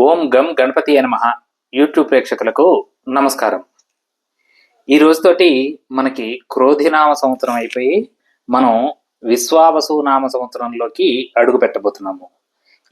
ఓం గం గణపతి నమ. యూట్యూబ్ ప్రేక్షకులకు నమస్కారం. ఈ రోజుతోటి మనకి క్రోధినామ సంవత్సరం అయిపోయి మనం విశ్వావసు నామ సంవత్సరంలోకి అడుగు పెట్టబోతున్నాము.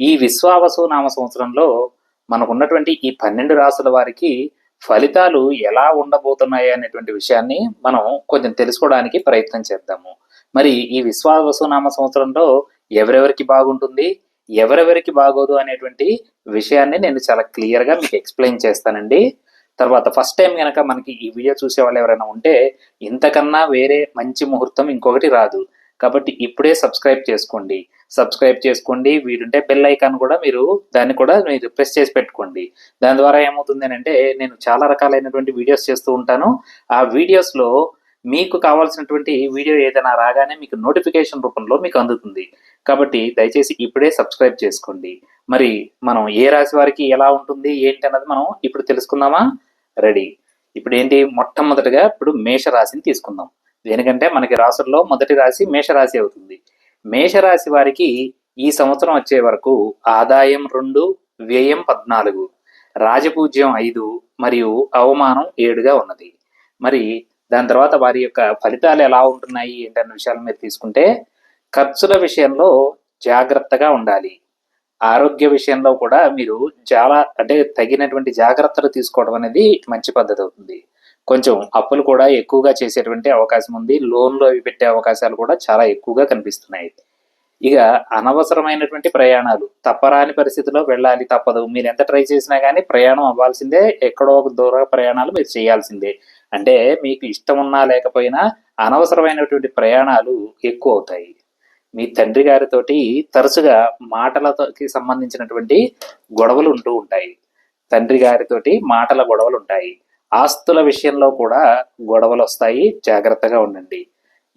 ఈ విశ్వావసు నామ సంవత్సరంలో మనకున్నటువంటి ఈ పన్నెండు రాసుల వారికి ఫలితాలు ఎలా ఉండబోతున్నాయి అనేటువంటి విషయాన్ని మనం కొంచెం తెలుసుకోవడానికి ప్రయత్నం చేద్దాము. మరి ఈ విశ్వావసు నామ సంవత్సరంలో ఎవరెవరికి బాగుంటుంది? ఎవరెవరికి బాగోదు అనేటువంటి విషయాన్ని నేను చాలా క్లియర్గా మీకు ఎక్స్ప్లెయిన్ చేస్తానండి. తర్వాత ఫస్ట్ టైం కనుక మనకి ఈ వీడియో చూసే వాళ్ళు ఎవరైనా ఉంటే ఇంతకన్నా వేరే మంచి ముహూర్తం ఇంకొకటి రాదు. కాబట్టి ఇప్పుడే సబ్స్క్రైబ్ చేసుకోండి. సబ్స్క్రైబ్ చేసుకోండి. వీలుంటే బెల్ ఐకాన్ కూడా మీరు దాన్ని కూడా మీరు ప్రెస్ చేసి పెట్టుకోండి. దాని ద్వారా ఏమవుతుంది అంటే నేను చాలా రకాలైనటువంటి వీడియోస్ చేస్తూ ఉంటాను. ఆ వీడియోస్లో మీకు కావాల్సినటువంటి వీడియో ఏదైనా రాగానే మీకు నోటిఫికేషన్ రూపంలో మీకు అందుతుంది. కాబట్టి దయచేసి ఇప్పుడే సబ్స్క్రైబ్ చేసుకోండి. మరి మనం ఏ రాశి వారికి ఎలా ఉంటుంది ఏంటి అన్నది మనం ఇప్పుడు తెలుసుకుందామా? రెడీ. ఇప్పుడు ఏంటి? మొట్టమొదటిగా ఇప్పుడు మేష రాశిని తీసుకుందాం. దేనికంటే మనకి రాసుల్లో మొదటి రాశి మేషరాశి అవుతుంది. మేషరాశి వారికి ఈ సంవత్సరం వచ్చే వరకు ఆదాయం రెండు వ్యయం పద్నాలుగు రాజపూజ్యం ఐదు మరియు అవమానం ఏడుగా ఉన్నది. మరి దాని తర్వాత వారి యొక్క ఫలితాలు ఎలా ఉంటున్నాయి ఏంటన్న విషయాలు మీరు తీసుకుంటే ఖర్చుల విషయంలో జాగ్రత్తగా ఉండాలి. ఆరోగ్య విషయంలో కూడా మీరు చాలా అంటే తగినటువంటి జాగ్రత్తలు తీసుకోవడం అనేది మంచి పద్ధతి అవుతుంది. కొంచెం అప్పులు కూడా ఎక్కువగా చేసేటువంటి అవకాశం ఉంది. లోన్లు అవి పెట్టే అవకాశాలు కూడా చాలా ఎక్కువగా కనిపిస్తున్నాయి. ఇక అనవసరమైనటువంటి ప్రయాణాలు తప్పరాని పరిస్థితిలో వెళ్ళాలి తప్పదు. మీరు ఎంత ట్రై చేసినా కానీ ప్రయాణం అవ్వాల్సిందే ఎక్కడో ఒక దూర ప్రయాణాలు మీరు చేయాల్సిందే. అంటే మీకు ఇష్టం ఉన్నా లేకపోయినా అనవసరమైనటువంటి ప్రయాణాలు ఎక్కువ అవుతాయి మీ తండ్రి గారితోటి తరచుగా మాటలతోకి సంబంధించినటువంటి గొడవలు ఉంటూ ఉంటాయి. తండ్రి గారితోటి మాటల గొడవలు ఉంటాయి. ఆస్తుల విషయంలో కూడా గొడవలు వస్తాయి. జాగ్రత్తగా ఉండండి.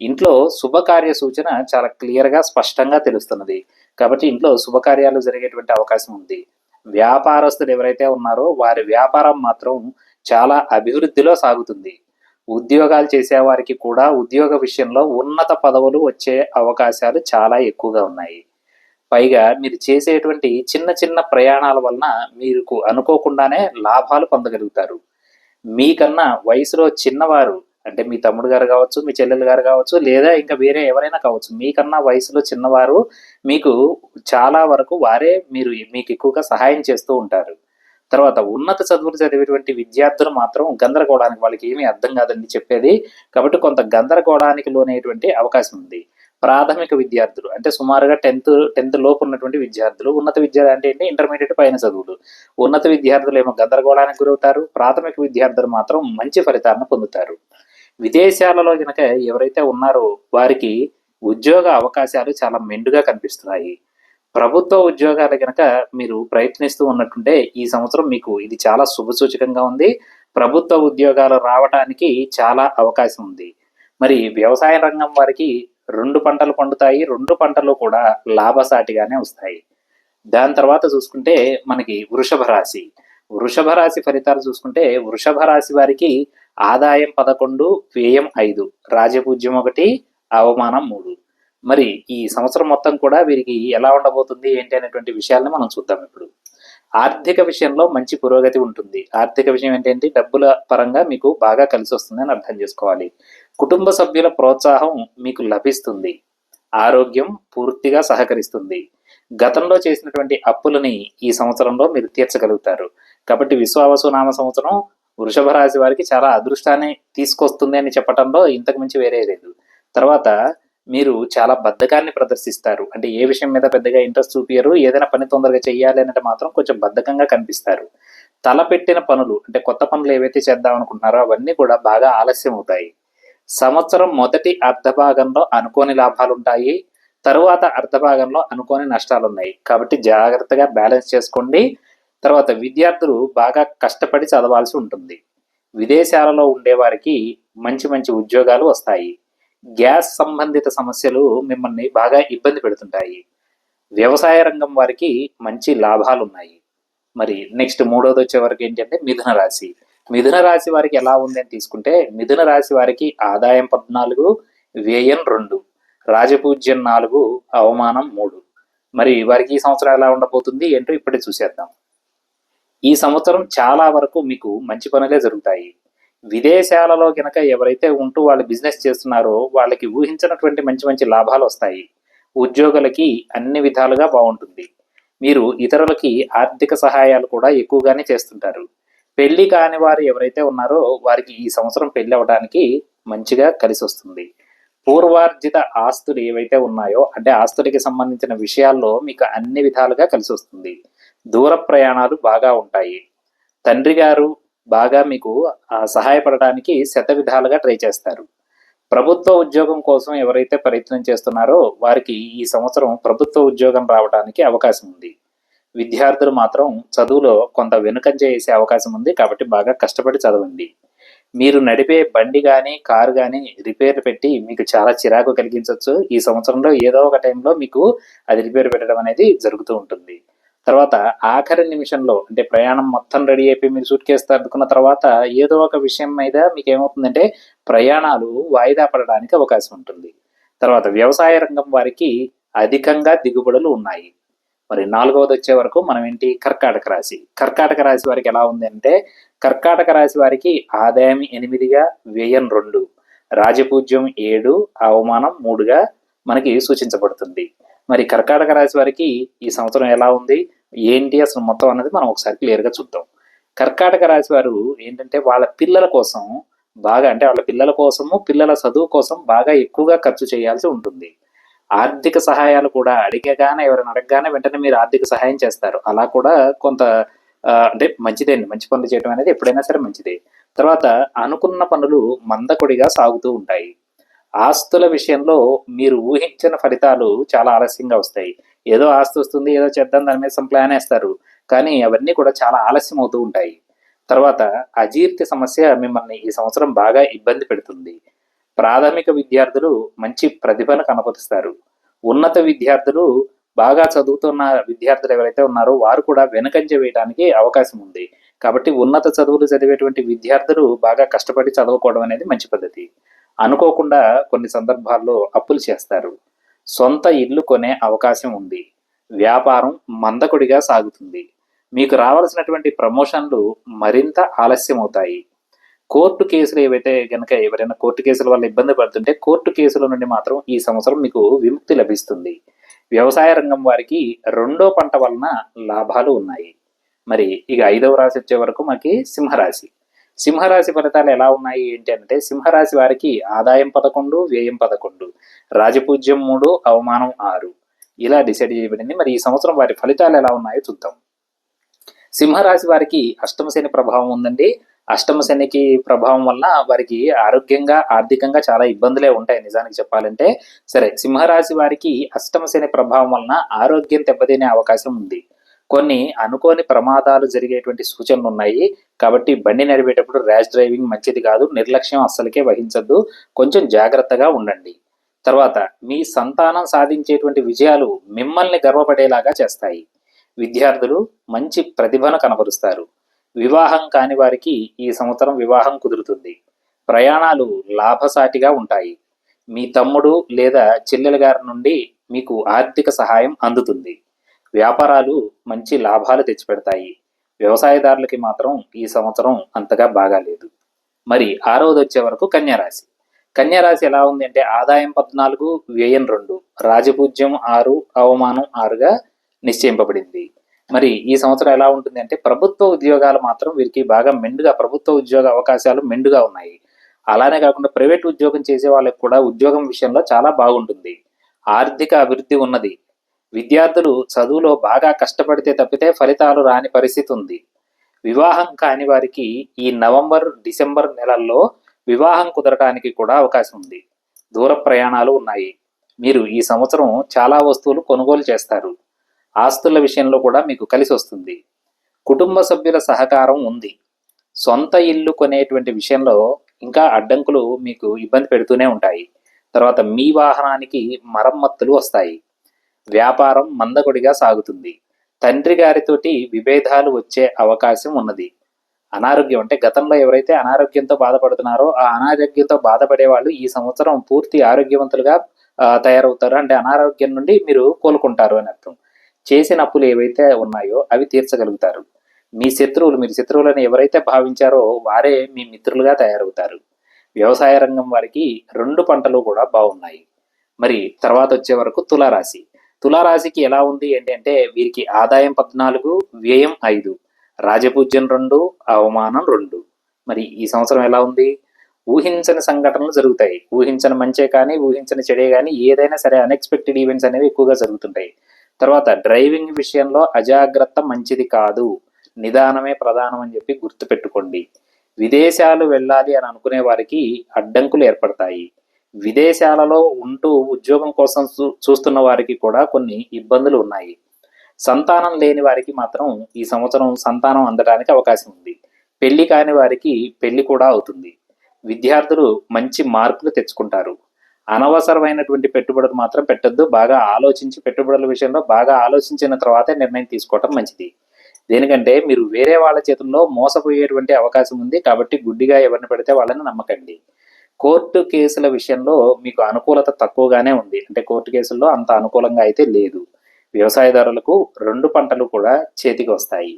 ఇంట్లో శుభకార్య సూచన చాలా క్లియర్గా స్పష్టంగా తెలుస్తున్నది. కాబట్టి ఇంట్లో శుభకార్యాలు జరిగేటువంటి అవకాశం ఉంది. వ్యాపారస్తులు ఎవరైతే ఉన్నారో వారి వ్యాపారం మాత్రం చాలా అభివృద్ధిలో సాగుతుంది. ఉద్యోగాలు చేసేవారికి కూడా ఉద్యోగ విషయంలో ఉన్నత పదవులు వచ్చే అవకాశాలు చాలా ఎక్కువగా ఉన్నాయి. పైగా మీరు చేసేటువంటి చిన్న చిన్న ప్రయాణాల వలన మీకు అనుకోకుండానే లాభాలు పొందగలుగుతారు. మీకన్నా వయసులో చిన్నవారు అంటే మీ తమ్ముడు గారు కావచ్చు మీ చెల్లెలు గారు కావచ్చు లేదా ఇంకా వేరే ఎవరైనా కావచ్చు మీకన్నా వయసులో చిన్నవారు మీకు చాలా వరకు వారే మీరు మీకు ఎక్కువగా సహాయం చేస్తూ ఉంటారు. తర్వాత ఉన్నత చదువులు చదివేటువంటి విద్యార్థులు మాత్రం గందరగోళానికి వాళ్ళకి ఏమీ అర్థం కాదండి చెప్పేది. కాబట్టి కొంత గందరగోళానికి లోనేటువంటి అవకాశం ఉంది. ప్రాథమిక విద్యార్థులు అంటే సుమారుగా టెన్త్ టెన్త్ లోపు ఉన్నటువంటి విద్యార్థులు ఉన్నత విద్య అంటే ఏంటి? ఇంటర్మీడియట్ పైన చదువులు. ఉన్నత విద్యార్థులు ఏమో గందరగోళానికి గురవుతారు. ప్రాథమిక విద్యార్థులు మాత్రం మంచి ఫలితాలను పొందుతారు. విదేశాలలో కనుక ఎవరైతే ఉన్నారో వారికి ఉద్యోగ అవకాశాలు చాలా మెండుగా కనిపిస్తున్నాయి. ప్రభుత్వ ఉద్యోగాలు కనుక మీరు ప్రయత్నిస్తూ ఉన్నట్టుంటే ఈ సంవత్సరం మీకు ఇది చాలా శుభసూచకంగా ఉంది. ప్రభుత్వ ఉద్యోగాలు రావడానికి చాలా అవకాశం ఉంది. మరి వ్యవసాయ రంగం వారికి రెండు పంటలు పండుతాయి. రెండు పంటలు కూడా లాభసాటిగానే వస్తాయి. దాని తర్వాత చూసుకుంటే మనకి వృషభ రాశి. వృషభ రాశి ఫలితాలు చూసుకుంటే వృషభ రాశి వారికి ఆదాయం పదకొండు వ్యయం ఐదు. రాజపూజ్యం ఒకటి అవమానం మూడు. మరి ఈ సంవత్సరం మొత్తం కూడా వీరికి ఎలా ఉండబోతుంది ఏంటి అనేటువంటి విషయాలను మనం చూద్దాం ఇప్పుడు. ఆర్థిక విషయంలో మంచి పురోగతి ఉంటుంది. ఆర్థిక విషయం ఏంటంటే డబ్బుల పరంగా మీకు బాగా కలిసి వస్తుంది అని అర్థం చేసుకోవాలి. కుటుంబ సభ్యుల ప్రోత్సాహం మీకు లభిస్తుంది. ఆరోగ్యం పూర్తిగా సహకరిస్తుంది. గతంలో చేసినటువంటి అప్పులని ఈ సంవత్సరంలో మీరు తీర్చగలుగుతారు. కాబట్టి విశ్వావసు నామ సంవత్సరం వృషభ రాశి వారికి చాలా అదృష్టాన్ని తీసుకొస్తుంది అని చెప్పడంలో ఇంతకు మించి వేరే లేదు. తర్వాత మీరు చాలా బద్ధకాన్ని ప్రదర్శిస్తారు. అంటే ఏ విషయం మీద పెద్దగా ఇంట్రెస్ట్ చూపించరు ఏదైనా పని తొందరగా చేయాలి అంటే మాత్రం కొంచెం బద్ధకంగా కనిపిస్తారు. తలపెట్టిన పనులు అంటే కొత్త పనులు ఏవైతే చేద్దాం అనుకుంటున్నారో అవన్నీ కూడా బాగా ఆలస్యం అవుతాయి. సంవత్సరం మొదటి అర్ధభాగంలో అనుకోని లాభాలు ఉంటాయి తరువాత అర్ధభాగంలో అనుకోని నష్టాలు ఉన్నాయి కాబట్టి జాగ్రత్తగా బ్యాలెన్స్ చేసుకోండి. తర్వాత విద్యార్థులు బాగా కష్టపడి చదవాల్సి ఉంటుంది. విదేశాలలో ఉండేవారికి మంచి మంచి ఉద్యోగాలు వస్తాయి. గ్యాస్ సంబంధిత సమస్యలు మిమ్మల్ని బాగా ఇబ్బంది పెడుతుంటాయి. వ్యవసాయ రంగం వారికి మంచి లాభాలు ఉన్నాయి మరి నెక్స్ట్ మూడోది వచ్చే వరకు ఏంటంటే మిథున రాశి. మిథున రాశి వారికి ఎలా ఉంది అని తీసుకుంటే మిథున రాశి వారికి ఆదాయం పద్నాలుగు వ్యయం రెండు రాజపూజ్యం నాలుగు అవమానం మూడు. మరి వారికి ఈ సంవత్సరం ఎలా ఉండబోతుంది ఏంటో ఇప్పుడే చూసేద్దాం. ఈ సంవత్సరం చాలా వరకు మీకు మంచి పనులే జరుగుతాయి. విదేశాలలో గనక ఎవరైతే ఉంటూ వాళ్ళు బిజినెస్ చేస్తున్నారో వాళ్ళకి ఊహించినటువంటి మంచి మంచి లాభాలు వస్తాయి. ఉద్యోగులకి అన్ని విధాలుగా బాగుంటుంది. మీరు ఇతరులకి ఆర్థిక సహాయాలు కూడా ఎక్కువగానే చేస్తుంటారు. పెళ్ళి కాని వారు ఎవరైతే ఉన్నారో వారికి ఈ సంవత్సరం పెళ్ళి అవడానికి మంచిగా కలిసి వస్తుంది. పూర్వార్జిత ఆస్తులు ఏవైతే ఉన్నాయో అంటే ఆస్తులకి సంబంధించిన విషయాల్లో మీకు అన్ని విధాలుగా కలిసి వస్తుంది. దూర ప్రయాణాలు బాగా ఉంటాయి. తండ్రి గారు బాగా మీకు సహాయపడడానికి శత విధాలుగా ట్రై చేస్తారు. ప్రభుత్వ ఉద్యోగం కోసం ఎవరైతే ప్రయత్నం చేస్తున్నారో వారికి ఈ సంవత్సరం ప్రభుత్వ ఉద్యోగం రావడానికి అవకాశం ఉంది. విద్యార్థులు మాత్రం చదువులో కొంత వెనుకంజ చేసే అవకాశం ఉంది కాబట్టి బాగా కష్టపడి చదవండి. మీరు నడిపే బండి కానీ కారు కానీ రిపేర్ పెట్టి మీకు చాలా చిరాకు కలిగించవచ్చు ఈ సంవత్సరంలో ఏదో ఒక టైంలో మీకు అది రిపేర్ పెట్టడం అనేది జరుగుతూ ఉంటుంది. తర్వాత ఆఖరి నిమిషంలో అంటే ప్రయాణం మొత్తం రెడీ అయిపోయి మీరు సూట్ కేసు తద్దుకున్న తర్వాత ఏదో ఒక విషయం మీద మీకు ఏమవుతుందంటే ప్రయాణాలు వాయిదా పడడానికి అవకాశం ఉంటుంది. తర్వాత వ్యవసాయ రంగం వారికి అధికంగా దిగుబడులు ఉన్నాయి. మరి నాలుగవది వచ్చే వరకు మనం ఏంటి? కర్కాటక రాశి. కర్కాటక రాశి వారికి ఎలా ఉంది అంటే కర్కాటక రాశి వారికి ఆదాయం ఎనిమిదిగా వ్యయం రెండు. రాజపూజ్యం ఏడు అవమానం మూడుగా మనకి సూచించబడుతుంది. మరి కర్కాటక రాశి వారికి ఈ సంవత్సరం ఎలా ఉంది? ఏంటి? అసలు మొత్తం అన్నది మనం ఒకసారి క్లియర్గా చూద్దాం. కర్కాటక రాశి వారు ఏంటంటే వాళ్ళ పిల్లల కోసం బాగా అంటే వాళ్ళ పిల్లల కోసము పిల్లల చదువు కోసం బాగా ఎక్కువగా ఖర్చు చేయాల్సి ఉంటుంది. ఆర్థిక సహాయాలు కూడా అడిగగానే ఎవరైనా అడగగానే వెంటనే మీరు ఆర్థిక సహాయం చేస్తారు. అలా కూడా కొంత అంటే మంచిదేండి. మంచి పనులు చేయడం అనేది ఎప్పుడైనా సరే మంచిదే. తర్వాత అనుకున్న పనులు మందకొడిగా సాగుతూ ఉంటాయి. ఆస్తుల విషయంలో మీరు ఊహించిన ఫలితాలు చాలా ఆలస్యంగా వస్తాయి. ఏదో ఆస్తి వస్తుంది ఏదో చేద్దాం దాని మీద సమ్ ప్లాన్ వేస్తారు. కానీ అవన్నీ కూడా చాలా ఆలస్యం అవుతూ ఉంటాయి. తర్వాత అజీర్తి సమస్య మిమ్మల్ని ఈ సంవత్సరం బాగా ఇబ్బంది పెడుతుంది. ప్రాథమిక విద్యార్థులు మంచి ప్రతిభను కనపరుస్తారు. ఉన్నత విద్యార్థులు బాగా చదువుతున్న విద్యార్థులు ఎవరైతే ఉన్నారో వారు కూడా వెనుకంజ వేయడానికి అవకాశం ఉంది. కాబట్టి ఉన్నత చదువులు చదివేటువంటి విద్యార్థులు బాగా కష్టపడి చదువుకోవడం అనేది మంచి పద్ధతి. అనుకోకుండా కొన్ని సందర్భాల్లో అప్పులు చేస్తారు. సొంత ఇల్లు కొనే అవకాశం ఉంది. వ్యాపారం మందకొడిగా సాగుతుంది. మీకు రావాల్సినటువంటి ప్రమోషన్లు మరింత ఆలస్యం అవుతాయి కోర్టు కేసులు ఏవైతే కనుక ఎవరైనా కోర్టు కేసుల వల్ల ఇబ్బంది పడుతుంటే కోర్టు కేసుల నుండి మాత్రం ఈ సంవత్సరం మీకు విముక్తి లభిస్తుంది. వ్యవసాయ రంగం వారికి రెండో పంట వలన లాభాలు ఉన్నాయి. మరి ఇక ఐదవ రాశి వచ్చే వరకు మనకి సింహరాశి. సింహరాశి ఫలితాలు ఎలా ఉన్నాయి ఏంటి అంటే సింహరాశి వారికి ఆదాయం పదకొండు వ్యయం పదకొండు రాజపూజ్యం మూడు అవమానం ఆరు. ఇలా డిసైడ్ చేయబడింది. మరి ఈ సంవత్సరం వారి ఫలితాలు ఎలా ఉన్నాయో చూద్దాం. సింహరాశి వారికి అష్టమ శని ప్రభావం ఉందండి. అష్టమ శనికి ప్రభావం వల్ల వారికి ఆరోగ్యంగా ఆర్థికంగా చాలా ఇబ్బందులే ఉంటాయి. నిజానికి చెప్పాలంటే సరే సింహరాశి వారికి అష్టమ శని ప్రభావం వలన ఆరోగ్యం దెబ్బతినే అవకాశం ఉంది. కొన్ని అనుకోని ప్రమాదాలు జరిగేటువంటి సూచనలు ఉన్నాయి. కాబట్టి బండి నడిపేటప్పుడు ర్యాష్ డ్రైవింగ్ మంచిది కాదు నిర్లక్ష్యం అస్సలకే వహించద్దు. కొంచెం జాగ్రత్తగా ఉండండి. తర్వాత మీ సంతానం సాధించేటువంటి విజయాలు మిమ్మల్ని గర్వపడేలాగా చేస్తాయి. విద్యార్థులు మంచి ప్రతిభను కనబరుస్తారు. వివాహం కాని వారికి ఈ సంవత్సరం వివాహం కుదురుతుంది. ప్రయాణాలు లాభసాటిగా ఉంటాయి. మీ తమ్ముడు లేదా చెల్లెల గారి నుండి మీకు ఆర్థిక సహాయం అందుతుంది. వ్యాపారాలు మంచి లాభాలు తెచ్చిపెడతాయి. వ్యవసాయదారులకి మాత్రం ఈ సంవత్సరం అంతగా బాగాలేదు. మరి ఆరవది వచ్చే వరకు కన్యారాశి. కన్యారాశి ఎలా ఉంది అంటే ఆదాయం పద్నాలుగు వ్యయం రెండు. రాజపూజ్యం ఆరు అవమానం ఆరుగా నిశ్చయింపబడింది. మరి ఈ సంవత్సరం ఎలా ఉంటుంది అంటే ప్రభుత్వ ఉద్యోగాలు మాత్రం వీరికి బాగా మెండుగా ప్రభుత్వ ఉద్యోగ అవకాశాలు మెండుగా ఉన్నాయి. అలానే కాకుండా ప్రైవేట్ ఉద్యోగం చేసే వాళ్ళకి కూడా ఉద్యోగం విషయంలో చాలా బాగుంటుంది. ఆర్థిక అభివృద్ధి ఉన్నది. విద్యార్థులు చదువులో బాగా కష్టపడితే తప్పితే ఫలితాలు రాని పరిస్థితి ఉంది. వివాహం కాని వారికి ఈ నవంబర్ డిసెంబర్ నెలల్లో వివాహం కుదరటానికి కూడా అవకాశం ఉంది. దూర ప్రయాణాలు ఉన్నాయి. మీరు ఈ సంవత్సరం చాలా వస్తువులు కొనుగోలు చేస్తారు. ఆస్తుల విషయంలో కూడా మీకు కలిసి వస్తుంది. కుటుంబ సభ్యుల సహకారం ఉంది. సొంత ఇల్లు కొనేటువంటి విషయంలో ఇంకా అడ్డంకులు మీకు ఇబ్బంది పెడుతూనే ఉంటాయి. తర్వాత మీ వాహనానికి మరమ్మత్తులు వస్తాయి. వ్యాపారం మందకొడిగా సాగుతుంది. తండ్రి గారితోటి విభేదాలు వచ్చే అవకాశం ఉన్నది. అనారోగ్యం అంటే గతంలో ఎవరైతే అనారోగ్యంతో బాధపడుతున్నారో ఆ అనారోగ్యంతో బాధపడే వాళ్ళు ఈ సంవత్సరం పూర్తి ఆరోగ్యవంతులుగా తయారవుతారు. అంటే అనారోగ్యం నుండి మీరు కోలుకుంటారు అని అర్థం. చేసిన అప్పులు ఏవైతే ఉన్నాయో అవి తీర్చగలుగుతారు. మీ శత్రువులు మీరు శత్రువులని ఎవరైతే భావించారో వారే మీ మిత్రులుగా తయారవుతారు. వ్యవసాయ రంగం వారికి రెండు పంటలు కూడా బాగున్నాయి. మరి తర్వాత వచ్చే వరకు తులారాశి. తులారాశికి ఎలా ఉంది ఏంటంటే వీరికి ఆదాయం పద్నాలుగు వ్యయం ఐదు రాజపూజ్యం రెండు అవమానం రెండు. మరి ఈ సంవత్సరం ఎలా ఉంది? ఊహించని సంఘటనలు జరుగుతాయి. ఊహించని మంచే కానీ ఊహించని చెడే కానీ ఏదైనా సరే అన్ఎక్స్పెక్టెడ్ ఈవెంట్స్ అనేవి ఎక్కువగా జరుగుతుంటాయి. తర్వాత డ్రైవింగ్ విషయంలో అజాగ్రత్త మంచిది కాదు. నిదానమే ప్రధానం అని చెప్పి గుర్తుపెట్టుకోండి. విదేశాలు వెళ్ళాలి అని అనుకునే వారికి అడ్డంకులు ఏర్పడతాయి. విదేశాలలో ఉంటూ ఉద్యోగం కోసం చూ- చూస్తున్న వారికి కూడా కొన్ని ఇబ్బందులు ఉన్నాయి. సంతానం లేని వారికి మాత్రం ఈ సంవత్సరం సంతానం అందడానికి అవకాశం ఉంది. పెళ్ళి కాని వారికి పెళ్ళి కూడా అవుతుంది. విద్యార్థులు మంచి మార్కులు తెచ్చుకుంటారు. అనవసరమైనటువంటి పెట్టుబడులు మాత్రం పెట్టొద్దు. బాగా ఆలోచించి పెట్టుబడుల విషయంలో బాగా ఆలోచించిన తర్వాతే నిర్ణయం తీసుకోవటం మంచిది. దేనికంటే మీరు వేరే వాళ్ళ చేతుల్లో మోసపోయేటువంటి అవకాశం ఉంది కాబట్టి గుడ్డిగా ఎవరిని పెడితే వాళ్ళని నమ్మకండి. కోర్టు కేసుల విషయంలో మీకు అనుకూలత తక్కువగానే ఉంది. అంటే కోర్టు కేసుల్లో అంత అనుకూలంగా అయితే లేదు. వ్యవసాయదారులకు రెండు పంటలు కూడా చేతికి వస్తాయి.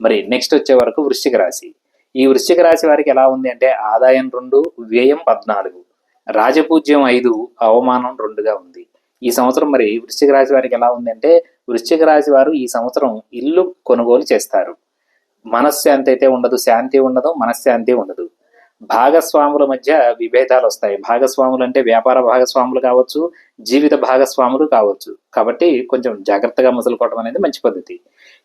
మరి నెక్స్ట్ వచ్చే వరకు వృశ్చిక రాశి. ఈ వృశ్చిక రాశి వారికి ఎలా ఉంది అంటే ఆదాయం రెండు వ్యయం పద్నాలుగు. రాజపూజ్యం ఐదు అవమానం రెండుగా ఉంది. ఈ సంవత్సరం మరి వృశ్చిక రాశి వారికి ఎలా ఉంది అంటే వృశ్చిక రాశి వారు ఈ సంవత్సరం ఇల్లు కొనుగోలు చేస్తారు. మనశ్శాంతి అయితే ఉండదు శాంతి ఉండదు మనశ్శాంతి ఉండదు. భాగస్వాముల మధ్య విభేదాలు వస్తాయి. భాగస్వాములు అంటే వ్యాపార భాగస్వాములు కావచ్చు జీవిత భాగస్వాములు కావచ్చు. కాబట్టి కొంచెం జాగ్రత్తగా మొదలుకోవడం అనేది మంచి పద్ధతి.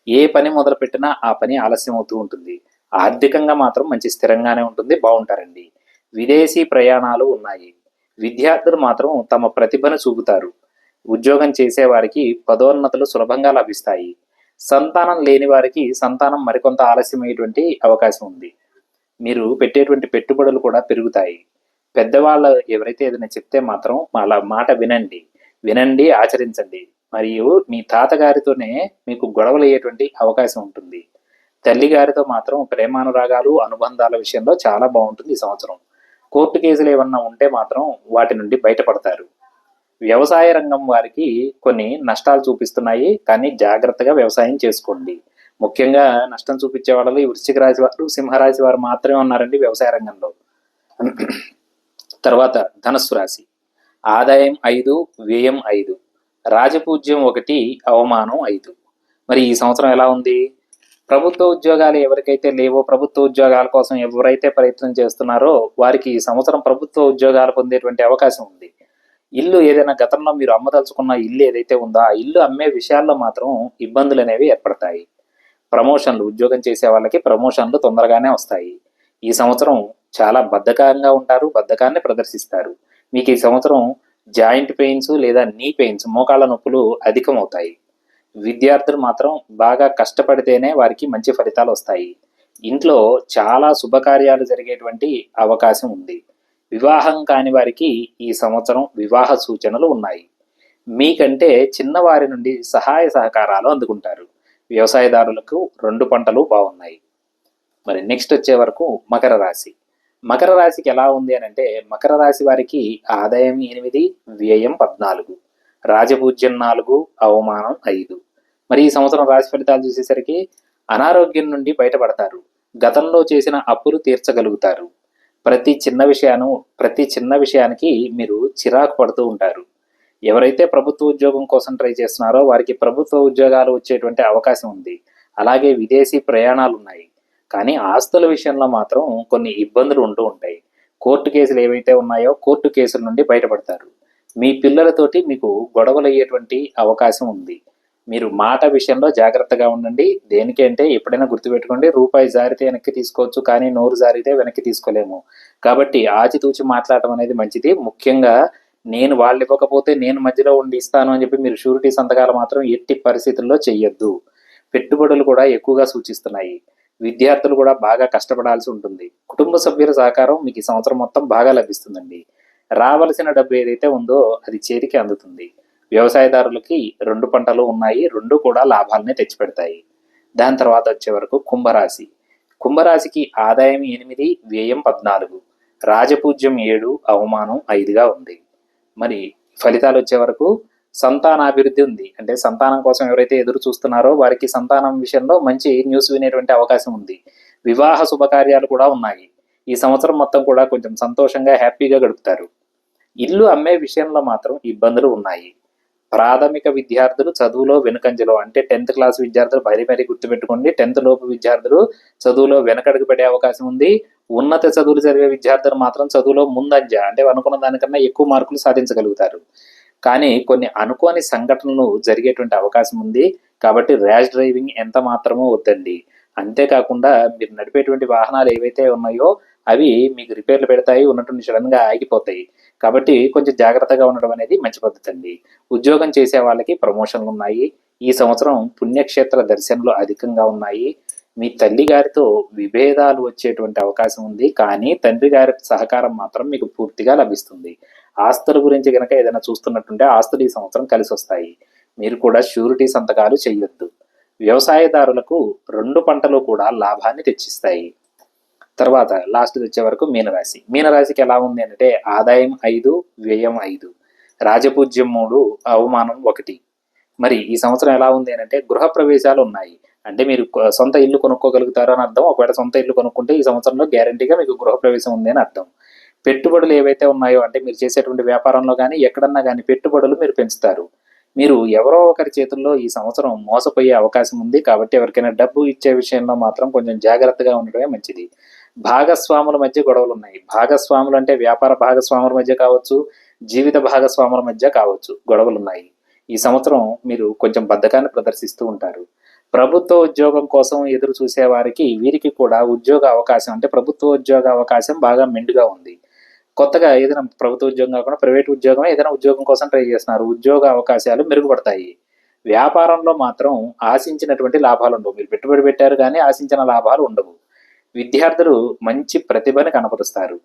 ఏ పని మొదలుపెట్టినా ఆ పని ఆలస్యం అవుతూ ఉంటుంది. ఆర్థికంగా మాత్రం మంచి స్థిరంగానే ఉంటుంది బాగుంటారండి. విదేశీ ప్రయాణాలు ఉన్నాయి. విద్యార్థులు మాత్రం తమ ప్రతిభను చూపుతారు. ఉద్యోగం చేసేవారికి పదోన్నతులు సులభంగా లభిస్తాయి. సంతానం లేని వారికి సంతానం మరికొంత ఆలస్యమయ్యేటువంటి అవకాశం ఉంది. మీరు పెట్టేటువంటి పెట్టుబడులు కూడా పెరుగుతాయి. పెద్దవాళ్ళు ఎవరైతే ఏదైనా చెప్తే మాత్రం అలా మాట వినండి. వినండి ఆచరించండి. మరియు మీ తాతగారితోనే మీకు గొడవలు అయ్యేటువంటి అవకాశం ఉంటుంది. తల్లి గారితో మాత్రం ప్రేమానురాగాలు అనుబంధాల విషయంలో చాలా బాగుంటుంది ఈ సంవత్సరం. కోర్టు కేసులు ఏమన్నా ఉంటే మాత్రం వాటి నుండి బయటపడతారు. వ్యవసాయ రంగం వారికి కొన్ని నష్టాలు చూపిస్తున్నాయి కానీ జాగ్రత్తగా వ్యవసాయం చేసుకోండి. ముఖ్యంగా నష్టం చూపించే వాళ్ళు ఈ వృశ్చిక రాశి వారు సింహరాశి వారు మాత్రమే ఉన్నారండి వ్యవసాయ రంగంలో. తర్వాత ధనస్సు రాశి. ఆదాయం ఐదు వ్యయం ఐదు. రాజపూజ్యం ఒకటి అవమానం ఐదు. మరి ఈ సంవత్సరం ఎలా ఉంది? ప్రభుత్వ ఉద్యోగాలు ఎవరికైతే లేవో ప్రభుత్వ ఉద్యోగాల కోసం ఎవరైతే ప్రయత్నం చేస్తున్నారో వారికి ఈ సంవత్సరం ప్రభుత్వ ఉద్యోగాలు పొందేటువంటి అవకాశం ఉంది. ఇల్లు ఏదైనా గతంలో మీరు అమ్మదలుచుకున్న ఇల్లు ఏదైతే ఉందో ఆ ఇల్లు అమ్మే విషయాల్లో మాత్రం ఇబ్బందులు అనేవి ఏర్పడతాయి. ప్రమోషన్లు ఉద్యోగం చేసే వాళ్ళకి ప్రమోషన్లు తొందరగానే వస్తాయి. ఈ సంవత్సరం చాలా బద్ధకంగా ఉంటారు బద్ధకాన్ని ప్రదర్శిస్తారు. మీకు ఈ సంవత్సరం జాయింట్ పెయిన్స్ లేదా నీ పెయిన్స్ మోకాళ్ళ నొప్పులు అధికమవుతాయి. విద్యార్థులు మాత్రం బాగా కష్టపడితేనే వారికి మంచి ఫలితాలు వస్తాయి. ఇంట్లో చాలా శుభకార్యాలు జరిగేటువంటి అవకాశం ఉంది. వివాహం కాని వారికి ఈ సంవత్సరం వివాహ సూచనలు ఉన్నాయి. మీకంటే చిన్నవారి నుండి సహాయ సహకారాలు అందుకుంటారు. వ్యవసాయదారులకు రెండు పంటలు బాగున్నాయి. మరి నెక్స్ట్ వచ్చే వరకు మకర రాశి. మకర రాశికి ఎలా ఉంది అని అంటే మకర రాశి వారికి ఆదాయం ఎనిమిది వ్యయం పద్నాలుగు. రాజపూజ్యం నాలుగు అవమానం ఐదు. మరి ఈ సంవత్సరం రాశి ఫలితాలు చూసేసరికి అనారోగ్యం నుండి బయటపడతారు. గతంలో చేసిన అప్పులు తీర్చగలుగుతారు. ప్రతి చిన్న విషయాను ప్రతి చిన్న విషయానికి మీరు చిరాకు పడుతూ ఉంటారు. ఎవరైతే ప్రభుత్వ ఉద్యోగం కోసం ట్రై చేస్తున్నారో వారికి ప్రభుత్వ ఉద్యోగాలు వచ్చేటువంటి అవకాశం ఉంది. అలాగే విదేశీ ప్రయాణాలు ఉన్నాయి. కానీ ఆస్తుల విషయంలో మాత్రం కొన్ని ఇబ్బందులు ఉంటూ ఉంటాయి. కోర్టు కేసులు ఏవైతే ఉన్నాయో కోర్టు కేసుల నుండి బయటపడతారు. మీ పిల్లలతోటి మీకు గొడవలు అయ్యేటువంటి అవకాశం ఉంది. మీరు మాట విషయంలో జాగ్రత్తగా ఉండండి. దేనికి అంటే ఎప్పుడైనా గుర్తుపెట్టుకోండి రూపాయి జారితే వెనక్కి తీసుకోవచ్చు కానీ నోరు జారితే వెనక్కి తీసుకోలేము. కాబట్టి ఆచితూచి మాట్లాడటం అనేది మంచిది. ముఖ్యంగా నేను వాళ్ళు ఇవ్వకపోతే నేను మధ్యలో ఉండి ఇస్తాను అని చెప్పి మీరు షూరిటీ సంతకాలు మాత్రం ఎట్టి పరిస్థితుల్లో చెయ్యొద్దు. పెట్టుబడులు కూడా ఎక్కువగా సూచిస్తున్నాయి. విద్యార్థులు కూడా బాగా కష్టపడాల్సి ఉంటుంది. కుటుంబ సభ్యుల సహకారం మీకు ఈ సంవత్సరం మొత్తం బాగా లభిస్తుందండి. రావలసిన డబ్బు ఏదైతే ఉందో అది చేతికి అందుతుంది. వ్యవసాయదారులకి రెండు పంటలు ఉన్నాయి రెండు కూడా లాభాలనే తెచ్చిపెడతాయి. దాని తర్వాత వచ్చే వరకు కుంభరాశి. కుంభరాశికి ఆదాయం ఎనిమిది వ్యయం పద్నాలుగు. రాజపూజ్యం ఏడు అవమానం ఐదుగా ఉంది. మరి ఫలితాలు వచ్చే వరకు సంతానాభివృద్ధి ఉంది. అంటే సంతానం కోసం ఎవరైతే ఎదురు చూస్తున్నారో వారికి సంతానం విషయంలో మంచి న్యూస్ వినేటువంటి అవకాశం ఉంది. వివాహ శుభకార్యాలు కూడా ఉన్నాయి. ఈ సంవత్సరం మొత్తం కూడా కొంచెం సంతోషంగా హ్యాపీగా గడుపుతారు. ఇల్లు అమ్మే విషయంలో మాత్రం ఇబ్బందులు ఉన్నాయి. ప్రాథమిక విద్యార్థులు చదువులో వెనుకంజలో అంటే టెన్త్ క్లాస్ విద్యార్థులు మరీ మరీ గుర్తుపెట్టుకోండి. టెన్త్ లోపు విద్యార్థులు చదువులో వెనకడుగు పడే అవకాశం ఉంది. ఉన్నత చదువులు చదివే విద్యార్థులు మాత్రం చదువులో ముందంజ అంటే అనుకున్న దానికన్నా ఎక్కువ మార్కులు సాధించగలుగుతారు. కానీ కొన్ని అనుకోని సంఘటనలు జరిగేటువంటి అవకాశం ఉంది. కాబట్టి ర్యాష్ డ్రైవింగ్ ఎంత మాత్రమో వద్దండి. అంతేకాకుండా మీరు నడిపేటువంటి వాహనాలు ఏవైతే ఉన్నాయో అవి మీకు రిపేర్లు పెడతాయి ఉన్నటువంటి సడన్గా ఆగిపోతాయి. కాబట్టి కొంచెం జాగ్రత్తగా ఉండడం అనేది మంచి పద్ధతి అండి. ఉద్యోగం చేసే వాళ్ళకి ప్రమోషన్లు ఉన్నాయి. ఈ సంవత్సరం పుణ్యక్షేత్ర దర్శనలు అధికంగా ఉన్నాయి. మీ తల్లి గారితో విభేదాలు వచ్చేటువంటి అవకాశం ఉంది. కానీ తండ్రి గారి సహకారం మాత్రం మీకు పూర్తిగా లభిస్తుంది. ఆస్తుల గురించి కనుక ఏదైనా చూస్తున్నట్టుంటే ఆస్తులు ఈ సంవత్సరం కలిసి వస్తాయి. మీరు కూడా షూరిటీ సంతకాలు చేయొద్దు. వ్యవసాయదారులకు రెండు పంటలు కూడా లాభాన్ని తెచ్చిస్తాయి. తర్వాత లాస్ట్ వచ్చే వరకు మీనరాశి. మీనరాశికి ఎలా ఉంది అంటే ఆదాయం ఐదు వ్యయం ఐదు. రాజపూజ్యం మూడు అవమానం ఒకటి. మరి ఈ సంవత్సరం ఎలా ఉంది అంటే గృహ ప్రవేశాలు ఉన్నాయి. అంటే మీరు సొంత ఇల్లు కొనుక్కోగలుగుతారు అని అర్థం. ఒకవేళ సొంత ఇల్లు కొనుక్కుంటే ఈ సంవత్సరంలో గ్యారంటీగా మీకు గృహప్రవేశం ఉంది అని అర్థం. పెట్టుబడులు ఏవైతే ఉన్నాయో అంటే మీరు చేసేటువంటి వ్యాపారంలో కానీ ఎక్కడన్నా కానీ పెట్టుబడులు మీరు పెంచుతారు. మీరు ఎవరో ఒకరి చేతుల్లో ఈ సంవత్సరం మోసపోయే అవకాశం ఉంది కాబట్టి ఎవరికైనా డబ్బు ఇచ్చే విషయంలో మాత్రం కొంచెం జాగ్రత్తగా ఉండడమే మంచిది. భాగస్వాముల మధ్య గొడవలు ఉన్నాయి భాగస్వాములు అంటే వ్యాపార భాగస్వాముల మధ్య కావచ్చు జీవిత భాగస్వాముల మధ్య కావచ్చు గొడవలు ఉన్నాయి ఈ సంవత్సరం మీరు కొంచెం బద్ధకాన్ని ప్రదర్శిస్తూ ఉంటారు. ప్రభుత్వ ఉద్యోగం కోసం ఎదురు చూసే వారికి వీరికి కూడా ఉద్యోగ అవకాశం అంటే ప్రభుత్వ ఉద్యోగ అవకాశం బాగా మెండుగా ఉంది. కొత్తగా ఏదైనా ప్రభుత్వ ఉద్యోగం కాకుండా ప్రైవేట్ ఉద్యోగం ఏదైనా ఉద్యోగం కోసం ట్రై చేస్తున్నారు. ఉద్యోగ అవకాశాలు మెరుగుపడతాయి. వ్యాపారంలో మాత్రం ఆశించినటువంటి లాభాలు ఉండవు. మీరు పెట్టుబడి పెట్టారు కానీ ఆశించిన లాభాలు ఉండవు. విద్యార్థులు మంచి ప్రతిభని కనపరుస్తారు.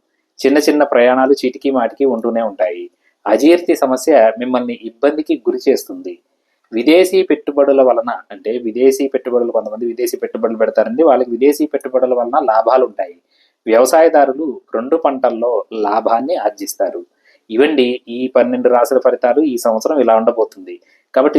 చిన్న చిన్న ప్రయాణాలు చీటికి మాటికి ఉంటూనే ఉంటాయి. అజీర్తి సమస్య మిమ్మల్ని ఇబ్బందికి గురి చేస్తుంది. విదేశీ పెట్టుబడుల వలన అంటే విదేశీ పెట్టుబడులు కొంతమంది విదేశీ పెట్టుబడులు పెడతారండి. వాళ్ళకి విదేశీ పెట్టుబడుల వలన లాభాలు ఉంటాయి. వ్యవసాయదారులు రెండు పంటల్లో లాభాన్ని ఆర్జిస్తారు. ఇవండి ఈ పన్నెండు రాసుల ఫలితాలు ఈ సంవత్సరం ఇలా ఉండబోతుంది. కాబట్టి